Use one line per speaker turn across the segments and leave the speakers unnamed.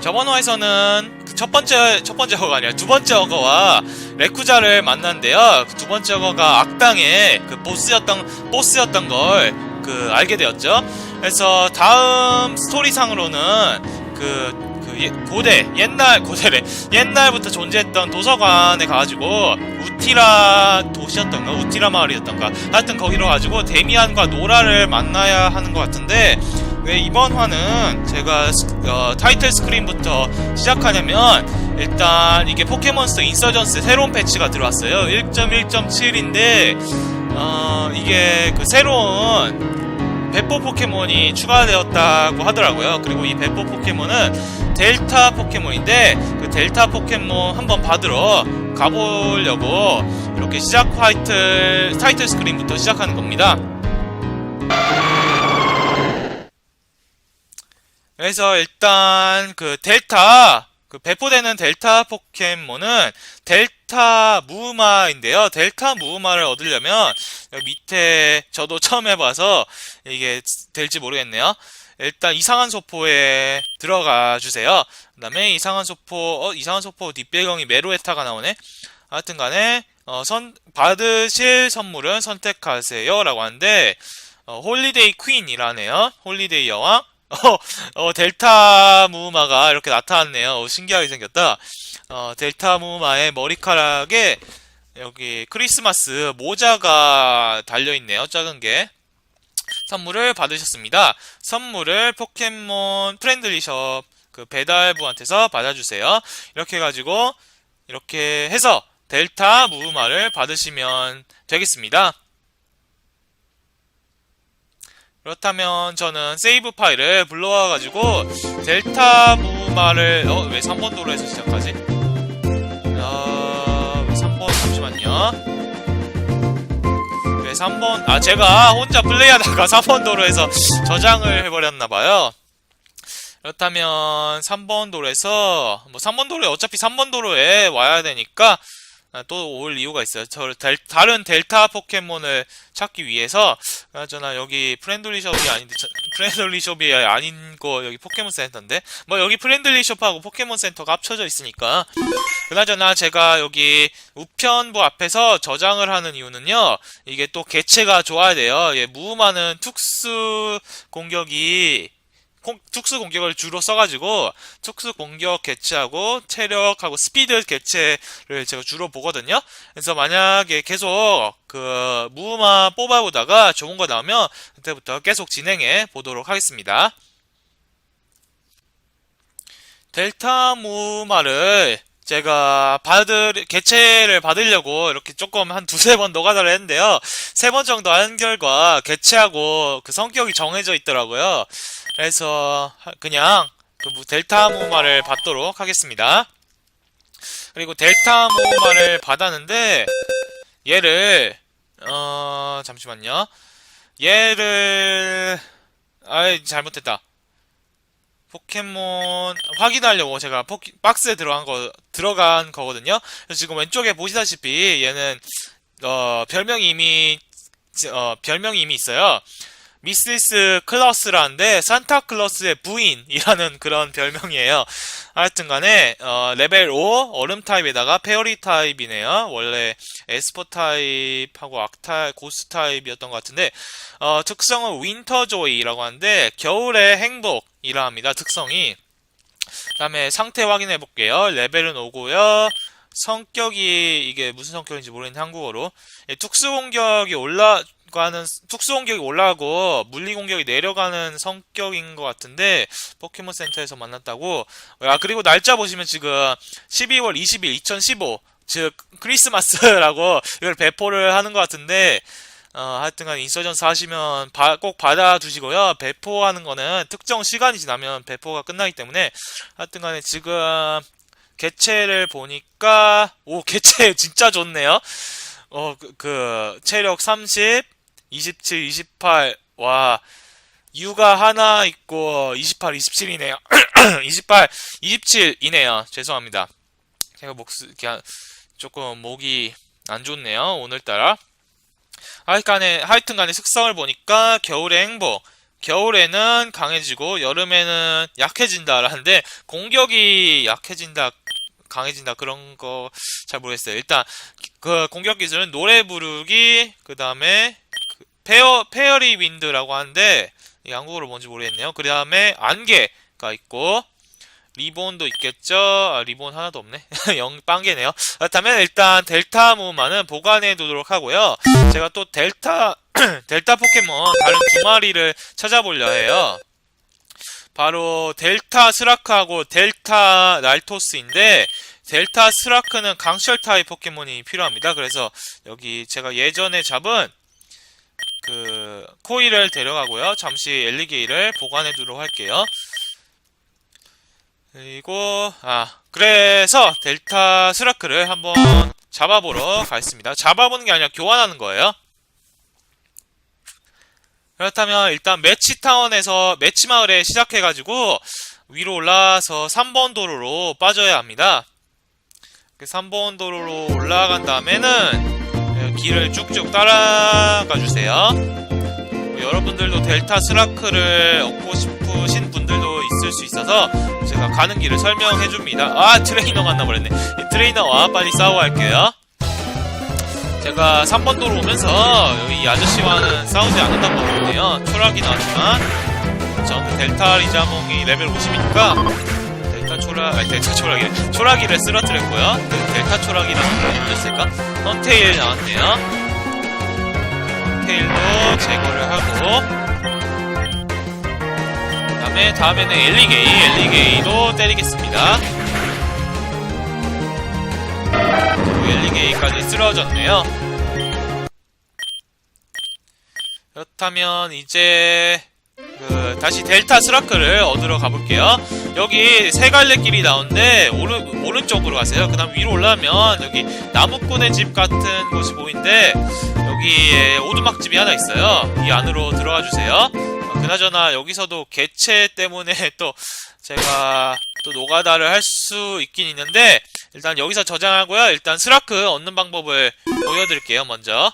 저번 화에서는 그첫 번째 첫 번째 어가 아니라 두 번째 어거와 레쿠자를 만났는데요. 그 두 번째 어거가 악당의 그 보스였던 보스였던 걸 그 알게 되었죠. 그래서 다음 스토리상으로는 그, 그 예- 고대 옛날 고대래 옛날부터 존재했던 도서관에 가가지고 우티라 도시였던가 우티라 마을이었던가 하여튼 거기로 가지고 데미안과 노라를 만나야 하는 것 같은데 왜 이번 화는 제가 스- 어, 타이틀 스크린부터 시작하냐면 일단 이게 포켓몬스터 인서전스 새로운 패치가 들어왔어요 1.1.7인데 어, 이게 그 새로운 배포 포켓몬이 추가되었다고 하더라고요. 그리고 이 배포 포켓몬은 델타 포켓몬인데 그 델타 포켓몬 한번 받으러 가보려고 이렇게 시작 타이틀 타이틀 스크린부터 시작하는 겁니다. 그래서 일단 그 델타 그 배포되는 델타 포켓몬은 델타 무우마인데요. 델타 무우마를 얻으려면 밑에 저도 처음 해봐서 이게 될지 모르겠네요. 일단 이상한 소포에 들어가 주세요. 그 다음에 이상한 소포, 어, 이상한 소포 뒷배경이 메로에타가 나오네? 하여튼 간에, 어, 선, 받으실 선물은 선택하세요. 라고 하는데, 어, 홀리데이 퀸이라네요. 홀리데이 여왕. 어, 어, 델타 무우마가 이렇게 나타났네요. 어, 신기하게 생겼다. 어, 델타 무우마의 머리카락에 여기 크리스마스 모자가 달려있네요. 작은 게. 선물을 받으셨습니다. 선물을 포켓몬 프렌들리숍 그 배달부한테서 받아주세요. 이렇게 해가지고 이렇게 해서 델타 무우마를 받으시면 되겠습니다. 그렇다면 저는 세이브 파일을 불러와 가지고 델타 무우마를 어 왜 3번 도로에서 시작하지? 어, 왜 3번 잠시만요. 왜 3번 아 제가 혼자 플레이하다가 3번 도로에서 저장을 해버렸나봐요. 그렇다면 3번 도로에서 뭐 3번 도로에 어차피 3번 도로에 와야 되니까 아, 또 올 이유가 있어요. 저 델- 다른 델타 포켓몬을 찾기 위해서 그나저나 여기 프렌들리 숍이 아닌데 저- 프렌들리 숍이 아닌 거 여기 포켓몬 센터인데 뭐 여기 프렌들리 숍하고 포켓몬 센터가 합쳐져 있으니까 그나저나 제가 여기 우편부 앞에서 저장을 하는 이유는요 이게 또 개체가 좋아야 돼요 예, 무음하는 특수 공격이 공- 특수 공격을 주로 써가지고 특수 공격 개체하고 체력하고 스피드 개체를 제가 주로 보거든요. 그래서 만약에 계속 그 무음화 뽑아보다가 좋은 거 나오면 그때부터 계속 진행해 보도록 하겠습니다. 델타 무음화를 제가 받을 개체를 받으려고 이렇게 조금 한 두세 번 노가다를 했는데요. 세 번 정도 한 결과 개체하고 그 성격이 정해져 있더라고요. 그래서 하- 그냥 그 무- 델타 무마를 받도록 하겠습니다. 그리고 델타 무마를 받았는데 얘를 어 잠시만요. 얘를 아이 잘못했다. 포켓몬 확인하려고 제가 포키, 박스에 들어간 거 들어간 거거든요. 지금 왼쪽에 보시다시피 얘는 어 별명이 이미 어 별명이 이미 있어요. 미시스 클러스라는데 산타클러스의 부인이라는 그런 별명이에요. 하여튼 간에 어, 레벨 5 얼음 타입에다가 페어리 타입이네요. 원래 에스퍼 타입하고 악타 고스 타입이었던 것 같은데 어, 특성은 윈터 조이라고 하는데 겨울의 행복이라 합니다. 특성이 그다음에 상태 확인해 볼게요. 레벨은 5고요. 성격이 이게 무슨 성격인지 모르겠는데 한국어로 예, 특수 공격이 올라 가는 특수 공격이 올라가고 물리 공격이 내려가는 성격인 것 같은데 포켓몬 센터에서 만났다고 아 그리고 날짜 보시면 지금 12월 20일 2015 즉 크리스마스라고 이걸 배포를 하는 것 같은데 어, 하여튼간 인서전스 하시면 바- 꼭 받아두시고요. 배포하는 거는 특정 시간이 지나면 배포가 끝나기 때문에 하여튼간에 지금 개체를 보니까 오 개체 진짜 좋네요. 어 그 그 체력 30, 27, 28. 와 U가 하나 있고 28, 27이네요. 28, 27이네요. 죄송합니다. 제가 그냥 조금 목이 안 좋네요. 오늘따라. 하여튼간에 하여튼간에 특성을 보니까 겨울의 행복 겨울에는 강해지고 여름에는 약해진다라는데 공격이 약해진다 강해진다 그런 거 잘 모르겠어요. 일단 그 공격 기술은 노래 부르기 그 다음에 페어 페어리 윈드라고 하는데 이 한국어로 뭔지 모르겠네요. 그 다음에 안개가 있고 리본도 있겠죠. 아, 리본 하나도 없네. 영 빵개네요. 그렇다면 일단 델타 무마는 보관해 두도록 하고요. 제가 또 델타 델타 포켓몬 다른 두 마리를 찾아보려 해요. 바로 델타 스라크하고 델타 날토스인데 델타 스라크는 강철 타입 포켓몬이 필요합니다. 그래서 여기 제가 예전에 잡은 그 코일을 데려가고요. 잠시 엘리게이를 보관해 두도록 할게요. 그리고 아 그래서 델타 스라크를 한번 잡아보러 가겠습니다. 잡아보는 게 아니라 교환하는 거예요. 그렇다면 일단 매치 타운에서 매치 마을에 시작해가지고 위로 올라와서 3번 도로로 빠져야 합니다. 3번 도로로 올라간 다음에는 길을 쭉쭉 따라가 주세요. 여러분들도 델타 스라크를 얻고 싶으신 분들도 있을 수 있어서 제가 가는 길을 설명해 줍니다. 아 트레이너 만나버렸네. 이 트레이너와 빨리 싸워 할게요. 제가 3번 도로 오면서 이 아저씨와는 싸우지 않는다고 하거든요. 초락이 나왔지만 저는 델타 리자몽이 레벨 50이니까 델타 초락, 아니 델타 초락이래. 초락이를 쓰러뜨렸고요. 그 델타 게 뭐였을까? 헌테일 나왔네요. 헌테일도 제거를 하고 그 다음에 다음에는 엘리게이, 엘리게이도 때리겠습니다. 엘리게이까지 쓰러졌네요. 그렇다면 이제 그 다시 델타 스라크를 얻으러 가볼게요. 여기 세 갈래 길이 나오는데 오른 오른쪽으로 가세요. 그 다음 위로 올라가면 여기 나무꾼의 집 같은 곳이 보이는데 여기에 오두막집이 하나 있어요. 이 안으로 들어가 주세요. 그나저나 여기서도 개체 때문에 또 제가 또 노가다를 할 수 있긴 있는데 일단 여기서 저장하고요. 일단 스라크 얻는 방법을 보여드릴게요. 먼저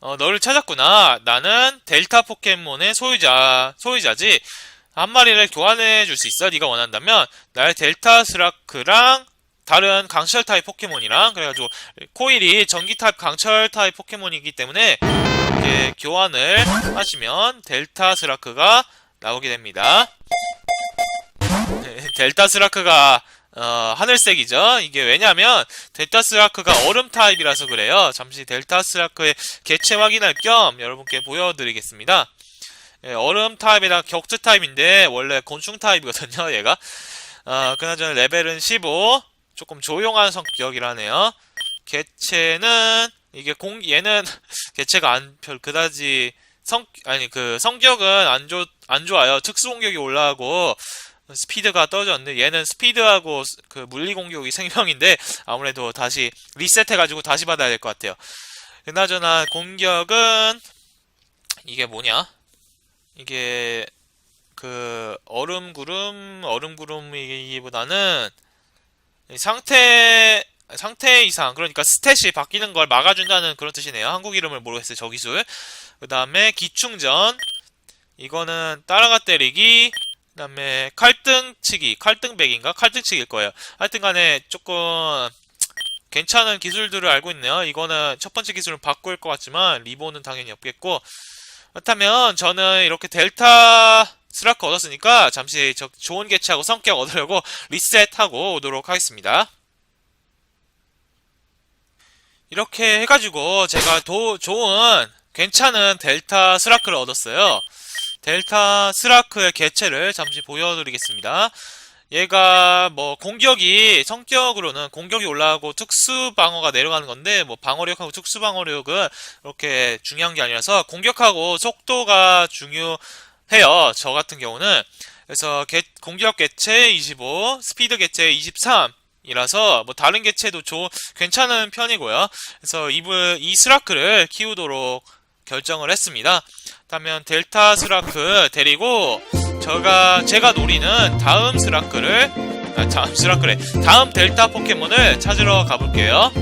어, 너를 찾았구나. 나는 델타 포켓몬의 소유자, 소유자지. 한 마리를 교환해 줄 수 있어. 네가 원한다면 나의 델타 스라크랑 다른 강철 타입 포켓몬이랑 그래가지고 코일이 전기 타입 강철 타입 포켓몬이기 때문에 이렇게 교환을 하시면 델타 스라크가 나오게 됩니다. 델타 스라크가 어, 하늘색이죠. 이게 왜냐면 델타 스라크가 얼음 타입이라서 그래요. 잠시 델타 스라크의 개체 확인할 겸 여러분께 보여드리겠습니다. 예, 얼음 타입이랑 격투 타입인데 원래 곤충 타입이거든요. 얘가. 어, 그나저나 레벨은 15. 조금 조용한 성격이라네요. 개체는 이게 공 얘는 개체가 안 별 그다지 성 아니 그 성격은 안좋안 좋아요. 특수 공격이 올라가고 스피드가 떨어졌는데 얘는 스피드하고 그 물리 공격이 생명인데 아무래도 다시 리셋해 가지고 다시 받아야 될 것 같아요. 그나저나 공격은 이게 뭐냐? 이게 그 얼음 구름 얼음 구름이기보다는 상태 상태 이상 그러니까 스탯이 바뀌는 걸 막아준다는 그런 뜻이네요. 한국 이름을 모르겠어요. 저 기술. 그 다음에 기충전 이거는 따라가 때리기 그 다음에 칼등치기, 칼등백인가? 칼등치기일 거예요. 하여튼 간에 조금 괜찮은 기술들을 알고 있네요. 이거는 첫 번째 기술은 바꿀 것 같지만 리본은 당연히 없겠고 그렇다면 저는 이렇게 델타 스라크 얻었으니까 잠시 저 좋은 개체하고 성격 얻으려고 리셋하고 오도록 하겠습니다. 이렇게 해가지고 제가 도, 좋은 괜찮은 델타 스라크를 얻었어요. 델타 스라크의 개체를 잠시 보여드리겠습니다. 얘가 뭐 공격이 성격으로는 공격이 올라가고 특수 방어가 내려가는 건데 뭐 방어력하고 특수 방어력은 그렇게 중요한 게 아니라서 공격하고 속도가 중요해요. 저 같은 경우는 그래서 개, 공격 개체 25, 스피드 개체 23 이라서 뭐 다른 개체도 조, 괜찮은 편이고요. 그래서 이브 이 스라크를 키우도록 결정을 했습니다. 그렇다면 델타 스라크 데리고 제가 제가 노리는 다음 스라크를 아, 다음 스라크래 다음 델타 포켓몬을 찾으러 가볼게요.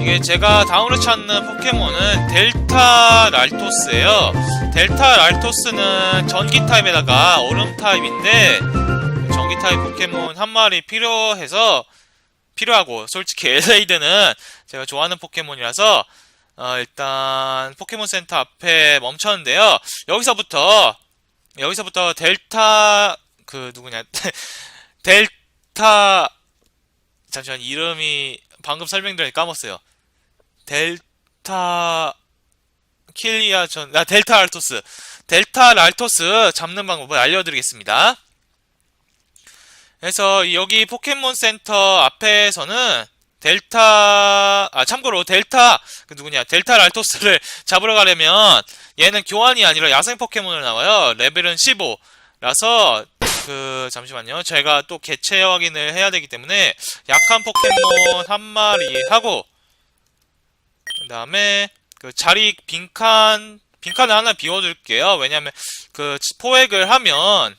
이게 제가 다음으로 찾는 포켓몬은 델타 랄토스예요. 델타 랄토스는 전기 타입에다가 얼음 타입인데 전기 타입 포켓몬 한 마리 필요해서 필요하고 솔직히 엘레이드는 제가 좋아하는 포켓몬이라서 어, 일단 포켓몬 센터 앞에 멈췄는데요. 여기서부터 여기서부터 델타 그 누구냐 델타 잠시만 이름이 방금 설명드렸는데 까먹었어요. 델타 킬리아 전, 아, 델타 알토스. 델타 랄토스 잡는 방법을 알려드리겠습니다. 그래서 여기 포켓몬 센터 앞에서는 델타, 아, 참고로 델타, 그 누구냐, 델타 랄토스를 잡으러 가려면 얘는 교환이 아니라 야생 포켓몬을 나와요. 레벨은 15. 라서 그 잠시만요. 제가 또 개체 확인을 해야 되기 때문에 약한 포켓몬 한 마리 하고 그다음에 그 자리 빈칸 빈칸을 하나 비워둘게요. 왜냐하면 그 포획을 하면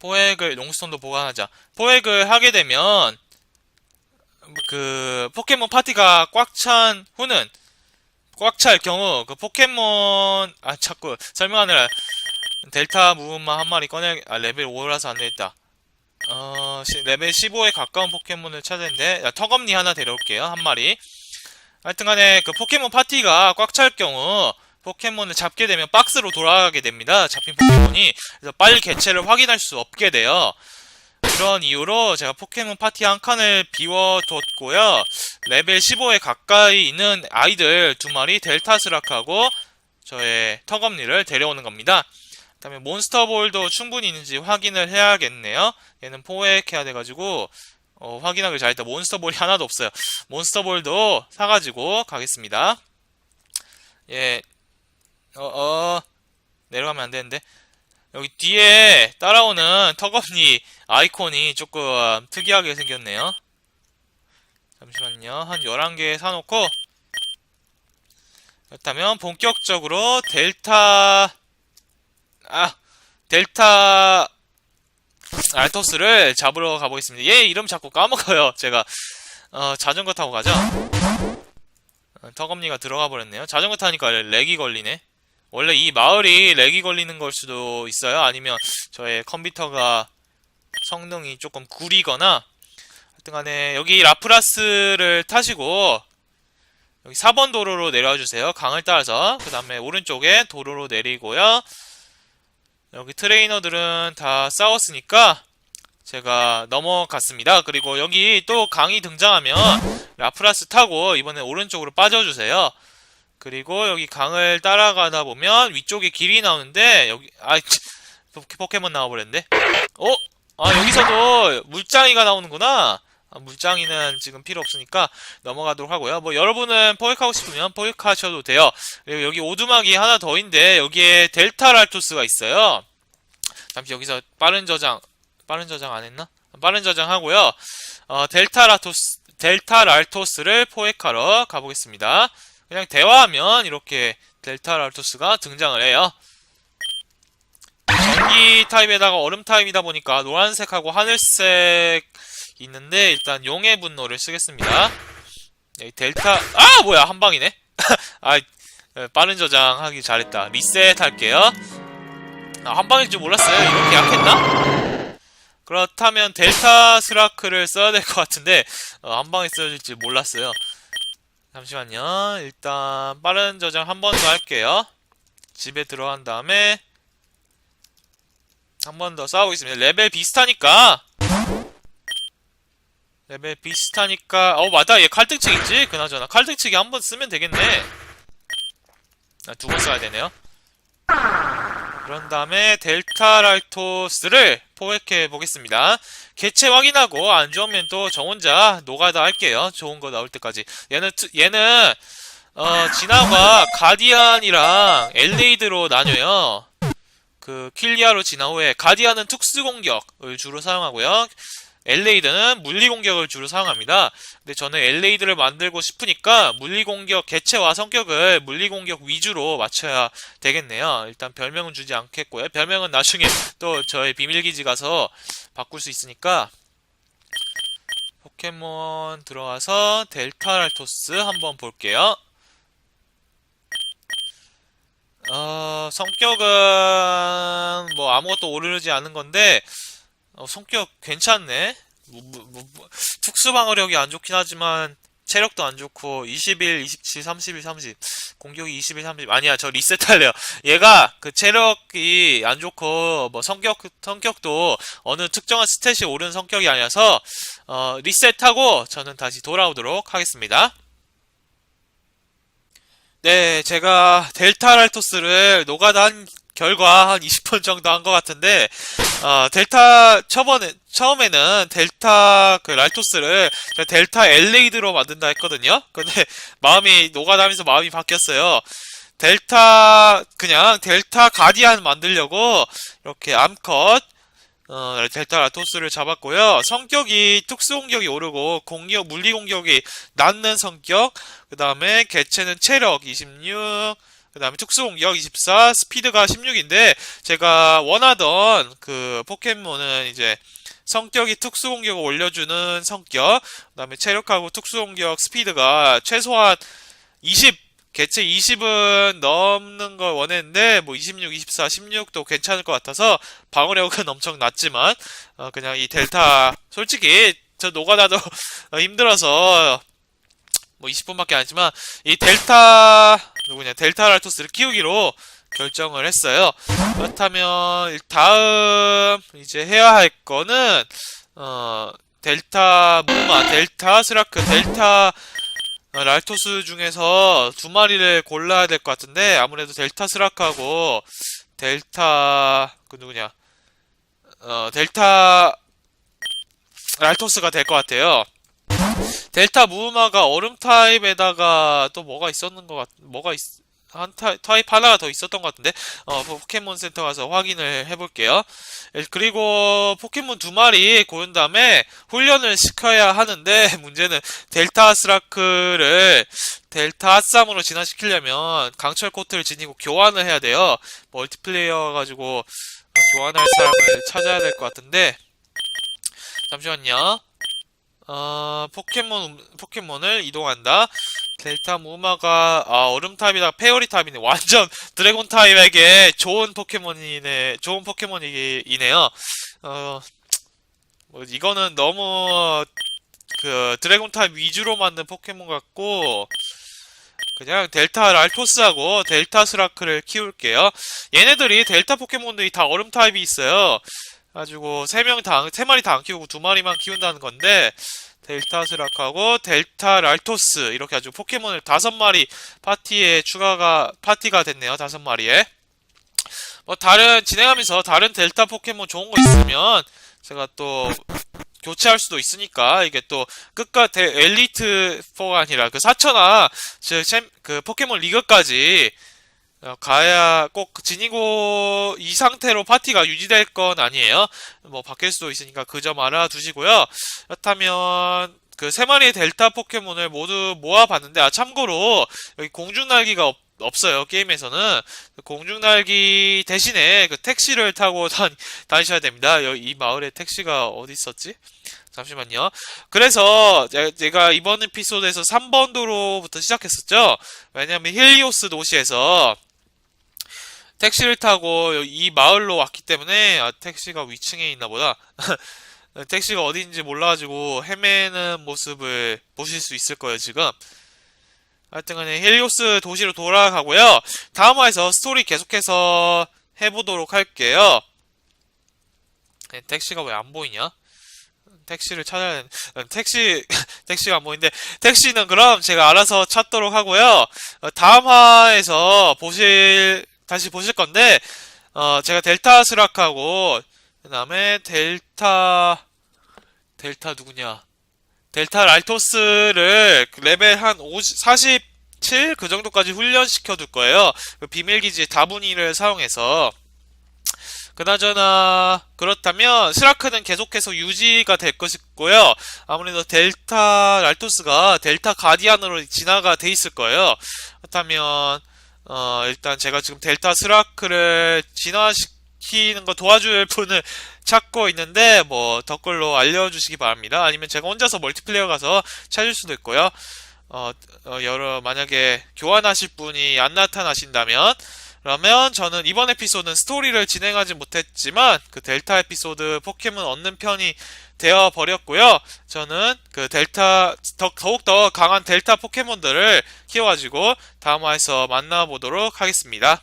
포획을 롱스톤도 보관하자. 포획을 하게 되면 그 포켓몬 파티가 꽉 찬 후는 꽉 찰 경우 그 포켓몬 아 자꾸 설명하느라 델타 무브만 한 마리 꺼내 아 레벨 5라서 안 되겠다. 어 시- 레벨 15에 가까운 포켓몬을 찾아야 되는데 야, 턱없니 하나 데려올게요 한 마리. 하여튼간에 그 포켓몬 파티가 꽉 찰 경우 포켓몬을 잡게 되면 박스로 돌아가게 됩니다. 잡힌 포켓몬이 그래서 빨리 개체를 확인할 수 없게 돼요. 그런 이유로 제가 포켓몬 파티 한 칸을 비워뒀고요. 레벨 15에 가까이 있는 아이들 두 마리 델타스락하고 저의 턱없니를 데려오는 겁니다. 그 다음에 몬스터볼도 충분히 있는지 확인을 해야겠네요. 얘는 포획해야 돼가지고 어, 확인하기 잘했다. 몬스터볼이 하나도 없어요. 몬스터볼도 사가지고 가겠습니다. 예, 어, 어, 내려가면 안 되는데. 여기 뒤에 따라오는 턱없니 아이콘이 조금 특이하게 생겼네요. 잠시만요. 한 11개 사놓고, 그렇다면 본격적으로 델타, 아, 델타 알토스를 잡으러 가보겠습니다. 얘 이름 자꾸 까먹어요. 제가, 어, 자전거 타고 가죠? 어, 턱없니가 들어가 버렸네요. 자전거 타니까 렉이 걸리네. 원래 이 마을이 렉이 걸리는 걸 수도 있어요. 아니면 저의 컴퓨터가 성능이 조금 구리거나 하여튼 간에 여기 라프라스를 타시고 여기 4번 도로로 내려와 주세요. 강을 따라서 그 다음에 오른쪽에 도로로 내리고요. 여기 트레이너들은 다 싸웠으니까 제가 넘어갔습니다. 그리고 여기 또 강이 등장하면 라프라스 타고 이번에 오른쪽으로 빠져주세요. 그리고 여기 강을 따라가다 보면 위쪽에 길이 나오는데 여기 아 포- 포켓몬 나와버렸는데? 어? 아 여기서도 물장이가 나오는구나. 아, 물장이는 지금 필요 없으니까 넘어가도록 하고요. 뭐 여러분은 포획하고 싶으면 포획하셔도 돼요. 그리고 여기 오두막이 하나 더 있는데 여기에 델타 랄토스가 있어요. 잠시 여기서 빠른 저장 빠른 저장 안 했나? 빠른 저장 하고요. 어, 델타 랄토스 델타 랄토스를 포획하러 가보겠습니다 그냥 대화하면 이렇게 델타 랄토스가 등장을 해요. 전기 타입에다가 얼음 타입이다 보니까 노란색하고 하늘색 있는데 일단 용의 분노를 쓰겠습니다. 여기 델타 아 뭐야 한 방이네. 아 에, 빠른 저장하기 잘했다. 리셋 할게요. 아, 한 방일 줄 몰랐어요. 이렇게 약했나? 그렇다면 델타 스라크를 써야 될 것 같은데 어, 한 방에 써질지 몰랐어요. 잠시만요. 일단 빠른 저장 한 번 더 할게요. 집에 들어간 다음에 한 번 더 싸우고 있습니다. 레벨 비슷하니까 레벨 비슷하니까 어 맞다 얘 칼등치기 있지? 그나저나 칼등치기 한 번 쓰면 되겠네. 아, 두 번 써야 되네요. 그런 다음에 델타 랄토스를 포획해 보겠습니다. 개체 확인하고 안 좋으면 또 저 혼자 노가다 할게요. 좋은 거 나올 때까지. 얘는 투- 얘는 어 진화가 가디안이랑 엘레이드로 나뉘어요. 그 킬리아로 진화 후에 가디안은 특수 공격을 주로 사용하고요. 엘레이드는 물리 공격을 주로 사용합니다. 근데 저는 엘레이드를 만들고 싶으니까 물리 공격 개체와 성격을 물리 공격 위주로 맞춰야 되겠네요. 일단 별명은 주지 않겠고요. 별명은 나중에 또 저의 비밀 기지 가서 바꿀 수 있으니까 포켓몬 들어와서 델타 랄토스 한번 볼게요. 어, 성격은 뭐 아무것도 오르지 않은 건데 어, 성격 괜찮네. 뭐, 뭐, 뭐, 뭐, 특수 방어력이 안 좋긴 하지만 체력도 안 좋고 21, 27, 31, 30 공격이 21, 30 아니야 저 리셋할래요. 얘가 그 체력이 안 좋고 뭐 성격 성격도 어느 특정한 스탯이 오른 성격이 아니라서 어, 리셋하고 저는 다시 돌아오도록 하겠습니다. 네, 제가 델타 랄토스를 노가다 한 결과 한 20번 정도 한 것 같은데, 어, 델타, 처번에, 처음에는 델타 그 랄토스를 델타 엘레이드로 만든다 했거든요? 근데 마음이, 노가다하면서 마음이 바뀌었어요. 델타, 그냥 델타 가디안 만들려고 이렇게 암컷, 어, 델타 라토스를 잡았고요. 성격이 특수 공격이 오르고 공격 물리 공격이 낮는 성격. 그 다음에 개체는 체력 26. 그 다음에 특수 공격 24, 스피드가 16인데 제가 원하던 그 포켓몬은 이제 성격이 특수 공격을 올려주는 성격. 그 다음에 체력하고 특수 공격 스피드가 최소한 20 개체 20은 넘는 걸 원했는데 뭐 26, 24, 16도 괜찮을 것 같아서 방어력은 엄청 낮지만 어, 그냥 이 델타 솔직히 저 노가다도 힘들어서 뭐 20분밖에 안 했지만 이 델타 누구냐 델타 랄토스를 키우기로 결정을 했어요. 그렇다면 다음 이제 해야 할 거는 어 델타 무마, 델타 스라크, 델타 어, 랄토스 중에서 두 마리를 골라야 될 것 같은데 아무래도 델타 스라크하고 델타 그 누구냐 어 델타 랄토스가 될 것 같아요. 델타 무우마가 얼음 타입에다가 또 뭐가 있었는 것 같, 뭐가 있, 한 타, 타입 하나가 더 있었던 것 같은데, 어, 포켓몬 센터 가서 확인을 해볼게요. 예, 그리고 포켓몬 두 마리 고른 다음에 훈련을 시켜야 하는데, 문제는 델타 스라크를 델타 핫삼으로 진화시키려면 강철 코트를 지니고 교환을 해야 돼요. 멀티플레이어 가지고 교환할 사람을 찾아야 될 것 같은데, 잠시만요. 어, 포켓몬, 포켓몬을 이동한다. 델타 무마가, 아, 얼음 타입이다. 페어리 타입이네. 완전 드래곤 타입에게 좋은 포켓몬이네. 좋은 포켓몬이네요. 어, 뭐, 이거는 너무, 그, 드래곤 타입 위주로 만든 포켓몬 같고, 그냥 델타 랄토스하고 델타 스라크를 키울게요. 얘네들이 델타 포켓몬들이 다 얼음 타입이 있어요. 가지고 세 명 다, 세 마리 다 안 키우고 두 마리만 키운다는 건데 델타 스락하고 델타 랄토스 이렇게 아주 포켓몬을 다섯 마리 파티에 추가가 파티가 됐네요. 다섯 마리에. 뭐 다른 진행하면서 다른 델타 포켓몬 좋은 거 있으면 제가 또 교체할 수도 있으니까 이게 또 끝까 대 엘리트 4가 아니라 그 4천화 즉그 포켓몬 리그까지 어, 가야 꼭 지니고 이 상태로 파티가 유지될 건 아니에요. 뭐 바뀔 수도 있으니까 그 점 알아두시고요. 그렇다면 그 세 마리의 델타 포켓몬을 모두 모아봤는데 아 참고로 여기 공중날기가 없, 없어요 게임에서는 공중날기 대신에 그 택시를 타고 다니, 다니셔야 됩니다. 여기 이 마을에 택시가 어디 있었지? 잠시만요. 그래서 제가 이번 에피소드에서 3번 도로부터 시작했었죠. 왜냐하면 힐리오스 도시에서 택시를 타고 이 마을로 왔기 때문에 아, 택시가 위층에 있나 보다. 택시가 어디인지 몰라가지고 헤매는 모습을 보실 수 있을 거예요, 지금. 하여튼 간에 헬리오스 도시로 돌아가고요. 다음 화에서 스토리 계속해서 해보도록 할게요. 네, 택시가 왜 안 보이냐? 택시를 찾아야 되는, 택시, 택시가 안 보이는데, 택시는 그럼 제가 알아서 찾도록 하고요. 어, 다음 화에서 보실 다시 보실 건데 어, 제가 델타 스락하고 그 다음에 델타 델타 누구냐 델타 랄토스를 레벨 한 50, 47 그 정도까지 훈련시켜 둘 거예요. 그 비밀기지 다분이를 사용해서 그나저나 그렇다면 스라크는 계속해서 유지가 될 것이고요. 아무래도 델타 랄토스가 델타 가디안으로 진화가 돼 있을 거예요. 그렇다면 어, 일단 제가 지금 델타 스라크를 진화시, 키는 거 도와줄 분을 찾고 있는데 뭐 댓글로 알려주시기 바랍니다. 아니면 제가 혼자서 멀티플레이어 가서 찾을 수도 있고요. 어, 어, 여러 만약에 교환하실 분이 안 나타나신다면 그러면 저는 이번 에피소드는 스토리를 진행하지 못했지만 그 델타 에피소드 포켓몬 얻는 편이 되어 버렸고요. 저는 그 델타 더, 더욱더 강한 델타 포켓몬들을 키워가지고 다음화에서 만나보도록 하겠습니다.